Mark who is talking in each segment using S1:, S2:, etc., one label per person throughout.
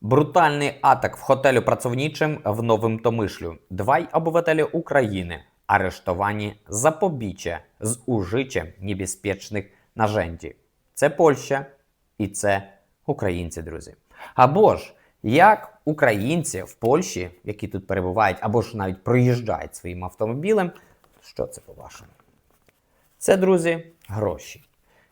S1: Брутальний атак в хотелю працовничим в Новим Томишлю. Двай обивателі України арештовані за побіччя з ужичем небезпечних наженті. Це Польща і це українці, друзі. Або ж як українці в Польщі, які тут перебувають, або ж навіть проїжджають своїм автомобілем. Що це по-вашому? Це, друзі, гроші.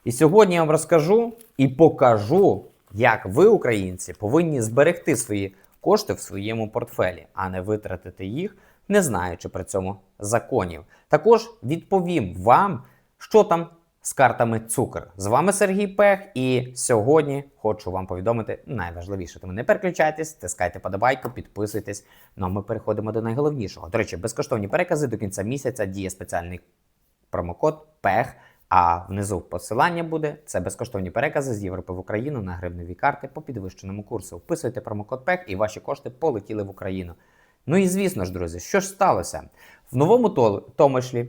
S1: І сьогодні я вам розкажу і покажу, як ви, українці, повинні зберегти свої кошти в своєму портфелі, а не витратити їх, не знаючи при цьому законів. Також відповім вам, що там з картами цукор. З вами Сергій Пех, і сьогодні хочу вам повідомити найважливіше. Тому не переключайтесь, тискайте подобайку, підписуйтесь. Ну а ми переходимо до найголовнішого. До речі, безкоштовні перекази до кінця місяця діє спеціальний промокод ПЕХ. А внизу посилання буде це безкоштовні перекази з Європи в Україну на гривневі карти по підвищеному курсу. Вписуйте промокод ПЕХ і ваші кошти полетіли в Україну. Ну і звісно ж, друзі, що ж сталося? В новому Томишлі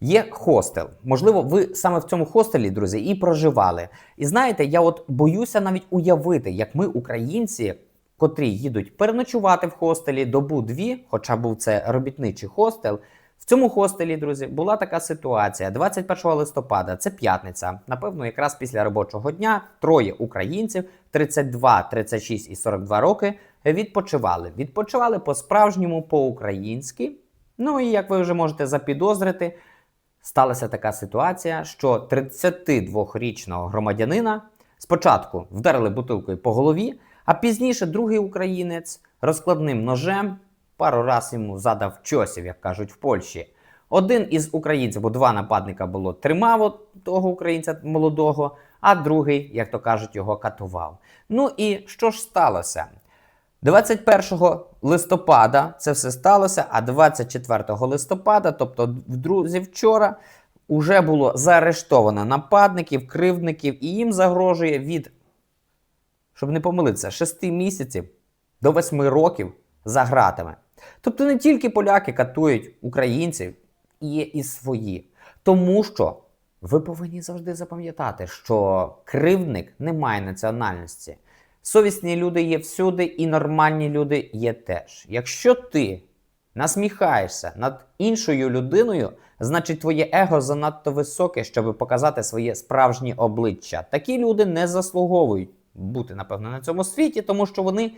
S1: є хостел. Можливо, ви саме в цьому хостелі, друзі, і проживали. І знаєте, я от боюся навіть уявити, як ми, українці, котрі їдуть переночувати в хостелі добу дві, хоча був це робітничий хостел. В цьому хостелі, друзі, була така ситуація. 21 листопада, це п'ятниця. Напевно, якраз після робочого дня троє українців 32, 36 і 42 роки відпочивали. Відпочивали по-справжньому, по-українськи. Ну і як ви вже можете запідозрити, сталася така ситуація, що 32-річного громадянина спочатку вдарили бутилкою по голові, а пізніше другий українець розкладним ножем пару раз йому задав чосів, як кажуть в Польщі. Один із українців, бо два нападника було, тримав того українця молодого, а другий, як то кажуть, його катував. Ну і що ж сталося? 21 листопада це все сталося, а 24 листопада, тобто в друзі, вчора, уже було заарештовано нападників, кривдників, і їм загрожує від, щоб не помилитися, 6 місяців до 8 років за гратами. Тобто не тільки поляки катують українців, є і свої. Тому що ви повинні завжди запам'ятати, що кривдник не має національності. Совісні люди є всюди, і нормальні люди є теж. Якщо ти насміхаєшся над іншою людиною, значить твоє его занадто високе, щоб показати своє справжнє обличчя. Такі люди не заслуговують бути, напевно, на цьому світі, тому що вони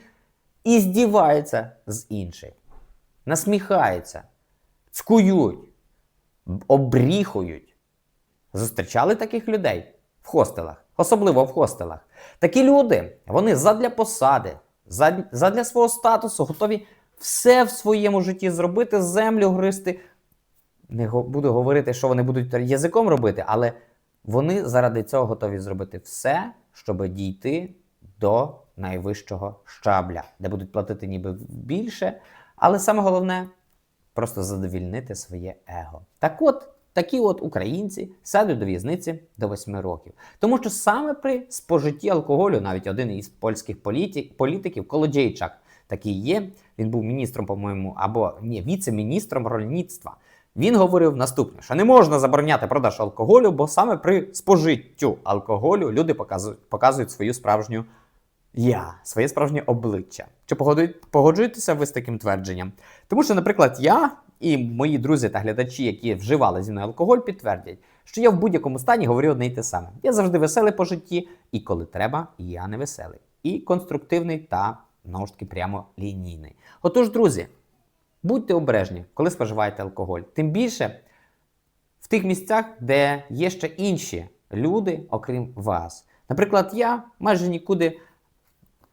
S1: і здіваються з інших, насміхаються, цкують, обріхують. Зустрічали таких людей в хостелах, особливо в хостелах. Такі люди, вони задля посади, задля свого статусу готові все в своєму житті зробити, землю гристи. Не буду говорити, що вони будуть язиком робити, але вони заради цього готові зробити все, щоб дійти до найвищого щабля, де будуть платити ніби більше, але саме головне просто задовільнити своє его. Так от, такі от українці сядуть до в'язниці до 8 років. Тому що саме при спожитті алкоголю, навіть один із польських політі- політиків, Колодєйчак, такий є, він був міністром, по-моєму, або ні, віце-міністром рольництва. Він говорив наступне: що не можна забороняти продаж алкоголю, бо саме при спожиттю алкоголю люди показують свою справжню я, своє справжнє обличчя. Чи погоджуєтеся ви з таким твердженням? Тому що, наприклад, я і мої друзі та глядачі, які вживали зі мною алкоголь, підтвердять, що я в будь-якому стані говорю одне й те саме. Я завжди веселий по житті, і коли треба, я не веселий. І конструктивний та знову ж таки прямо лінійний. Отож, друзі, будьте обережні, коли споживаєте алкоголь. Тим більше в тих місцях, де є ще інші люди, окрім вас. Наприклад, я майже нікуди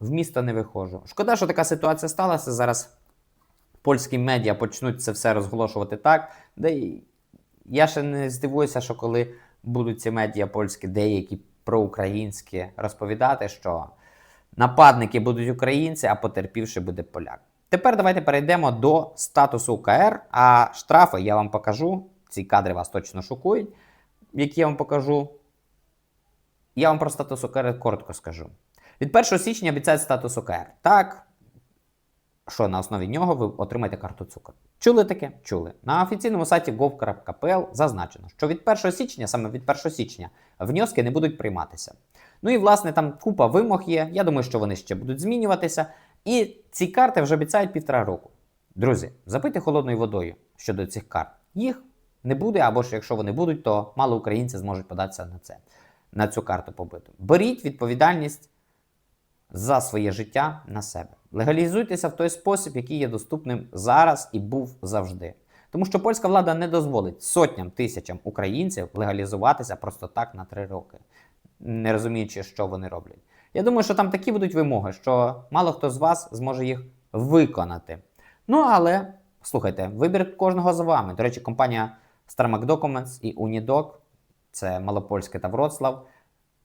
S1: в місто не виходжу. Шкода, що така ситуація сталася. Зараз польські медіа почнуть це все розголошувати так. Де я ще не здивуюся, що коли будуть ці медіа польські, деякі проукраїнські, розповідати, що нападники будуть українці, а потерпівши буде поляк. Тепер давайте перейдемо до статусу УКР, а штрафи я вам покажу. Ці кадри вас точно шокують, які я вам покажу. Я вам про статус УКР коротко скажу. Від 1 січня обіцяють статус ОКР. Так, що на основі нього ви отримаєте карту цукор. Чули таке? Чули. На офіційному сайті gov.pl зазначено, що від 1 січня, саме від 1 січня, внески не будуть прийматися. Ну і власне там купа вимог є. Я думаю, що вони ще будуть змінюватися. І ці карти вже обіцяють півтора року. Друзі, запийте холодною водою щодо цих карт. Їх не буде, або ж якщо вони будуть, то мало українців зможуть податися на це, на цю карту побиту. Беріть відповідальність за своє життя на себе. Легалізуйтеся в той спосіб, який є доступним зараз і був завжди. Тому що польська влада не дозволить сотням тисячам українців легалізуватися просто так на три роки, не розуміючи, що вони роблять. Я думаю, що там такі будуть вимоги, що мало хто з вас зможе їх виконати. Ну але слухайте, вибір кожного за вами. До речі, компанія Starmac Documents і Unidoc, це Малопольське та Вроцлав,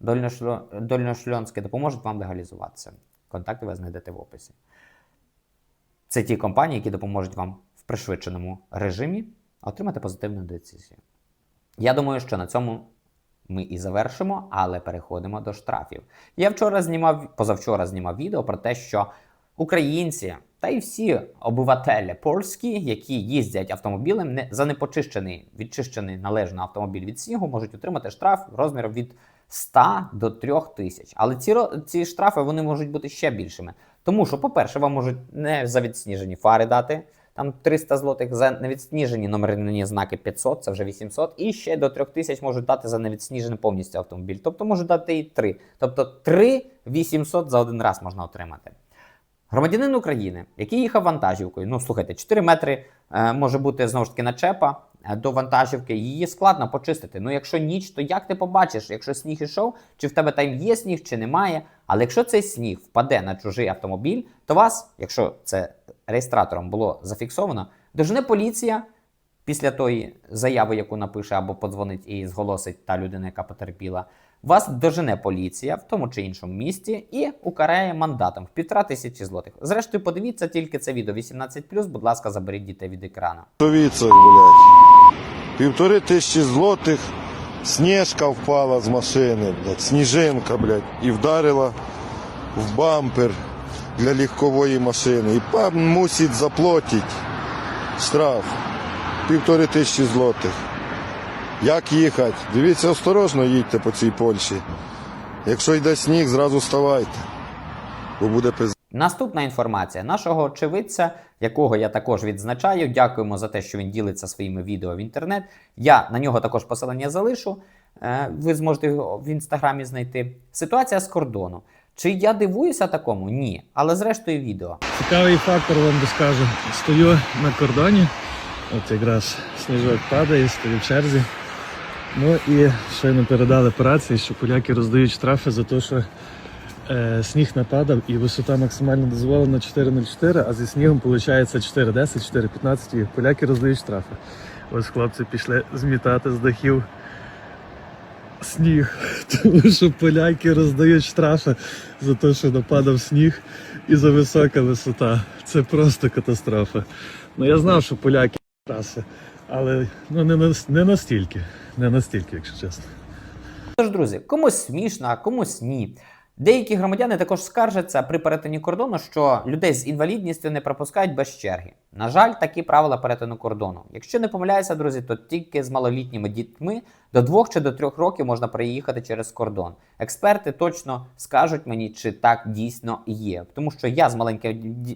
S1: Дольношльонське допоможуть вам легалізуватися. Контакти ви знайдете в описі. Це ті компанії, які допоможуть вам в пришвидшеному режимі отримати позитивну децизію. Я думаю, що на цьому ми і завершимо, але переходимо до штрафів. Я вчора знімав, позавчора знімав відео про те, що українці та й всі обивателі польські, які їздять автомобілем, не за непочищений, відчищений належно автомобіль від снігу, можуть отримати штраф розміром від 100 до 3 тисяч. Але ці, ці штрафи вони можуть бути ще більшими. Тому що, по-перше, вам можуть не за відсніжені фари дати там 300 злотих, за невідсніжені номерні знаки 500, це вже 800, і ще до 3000 можуть дати за невідсніжений повністю автомобіль. Тобто можуть дати і 3. Тобто 3 800 за один раз можна отримати. Громадянин України, який їхав вантажівкою, ну слухайте, 4 метри е, може бути знову ж таки начепа до вантажівки, її складно почистити. Ну, якщо ніч, то як ти побачиш, якщо сніг ішов, чи в тебе там є сніг, чи немає. Але якщо цей сніг впаде на чужий автомобіль, то вас, якщо це реєстратором було зафіксовано, дожне поліція після тої заяви, яку напише або подзвонить і зголосить та людина, яка потерпіла. Вас дожене поліція в тому чи іншому місті і укарає мандатом в півтора тисячі злотих. Зрештою, подивіться тільки це відео 18+, будь ласка, заберіть дітей від екрану.
S2: Дивіться, блядь. Півтори тисячі злотих. Снежка впала з машини, блядь, сніжинка, блядь, і вдарила в бампер для легкової машини. І пан мусить заплатити штраф. Півтори тисячі злотих. Як їхати? Дивіться, осторожно їдьте по цій Польщі. Якщо йде сніг, зразу вставайте, бо буде пиз.
S1: Наступна інформація нашого очевидця, якого я також відзначаю. Дякуємо за те, що він ділиться своїми відео в інтернет. Я на нього також посилання залишу. Е, Ви зможете його в інстаграмі знайти. Ситуація з кордону. Чи я дивуюся такому? Ні. Але зрештою відео.
S3: Цікавий фактор вам розкажу. Стою на кордоні, от якраз сніжок падає, стою в черзі. Ну і щойно передали по рації, що поляки роздають штрафи за те, що е, сніг нападав і висота максимально дозволена 4,04, а зі снігом виходить 4,10, 4,15 і поляки роздають штрафи. Ось хлопці пішли змітати з дахів сніг, тому що поляки роздають штрафи за те, що нападав сніг і за висока висота. Це просто катастрофа. Ну я знав, що поляки траси, але ну не, не настільки. Не настільки, якщо чесно.
S1: Тож, друзі, комусь смішно, а комусь ні. Деякі громадяни також скаржаться при перетині кордону, що людей з інвалідністю не пропускають без черги. На жаль, такі правила перетину кордону. Якщо не помиляюся, друзі, то тільки з малолітніми дітьми до двох чи до трьох років можна переїхати через кордон. Експерти точно скажуть мені, чи так дійсно є. Тому що я з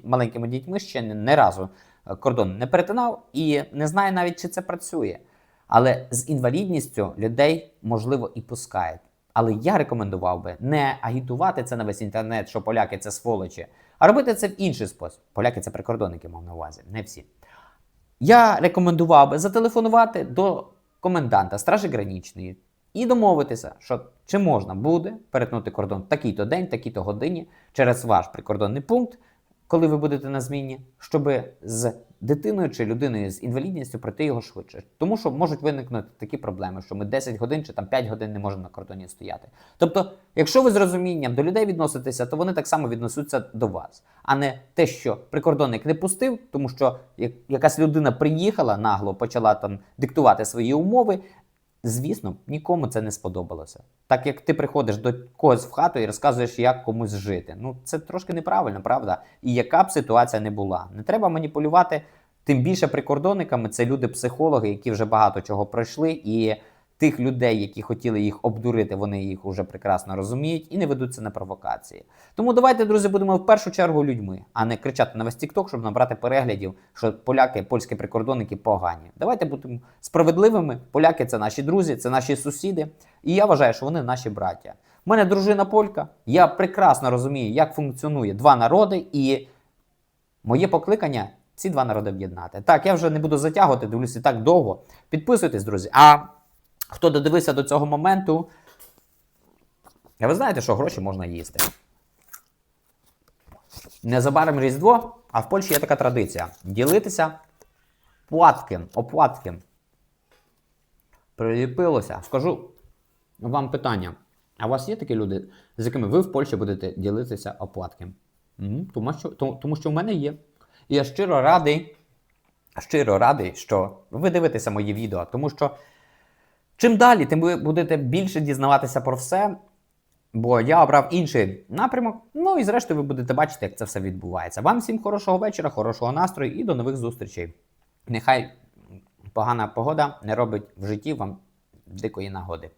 S1: маленькими, дітьми ще не, не разу е, кордон не перетинав і не знаю навіть, чи це працює. Але з інвалідністю людей можливо і пускають. Але я рекомендував би не агітувати це на весь інтернет, що поляки це сволочі, а робити це в інший спосіб. Поляки це прикордонники, мав на увазі, не всі. Я рекомендував би зателефонувати до коменданта Стражі Гранічної і домовитися, що чи можна буде перетнути кордон в такий-то день, такій-то годині через ваш прикордонний пункт, коли ви будете на зміні, щоб з дитиною чи людиною з інвалідністю пройти його швидше. Тому що можуть виникнути такі проблеми, що ми 10 годин чи там 5 годин не можемо на кордоні стояти. Тобто, якщо ви з розумінням до людей відноситеся, то вони так само віднесуться до вас, а не те, що прикордонник не пустив, тому що як- якась людина приїхала нагло, почала там диктувати свої умови. Звісно, нікому це не сподобалося. Так як ти приходиш до когось в хату і розказуєш, як комусь жити. Ну це трошки неправильно, правда? І яка б ситуація не була. Не треба маніпулювати. Тим більше прикордонниками це люди-психологи, які вже багато чого пройшли, і тих людей, які хотіли їх обдурити, вони їх уже прекрасно розуміють і не ведуться на провокації. Тому давайте, друзі, будемо в першу чергу людьми, а не кричати на весь TikTok, щоб набрати переглядів, що поляки, польські прикордонники погані. Давайте будемо справедливими. Поляки це наші друзі, це наші сусіди. І я вважаю, що вони наші браття. У мене дружина полька. Я прекрасно розумію, як функціонує два народи, і моє покликання ці два народи об'єднати. Так, я вже не буду затягувати, дивлюся так довго. Підписуйтесь, друзі. А хто додивився до цього моменту, а ви знаєте, що гроші можна їсти. Незабаром Різдво, а в Польщі є така традиція: ділитися платким, оплатким. Приліпилося. Скажу вам питання. А у вас є такі люди, з якими ви в Польщі будете ділитися оплатком? Мгм, Тому що, тому що в мене є. І я щиро радий, щиро радий, що ви дивитеся мої відео, тому що чим далі, тим ви будете більше дізнаватися про все. Бо я обрав інший напрямок. Ну і зрештою ви будете бачити, як це все відбувається. Вам всім хорошого вечора, хорошого настрою і до нових зустрічей. Нехай погана погода не робить в житті вам дикої нагоди.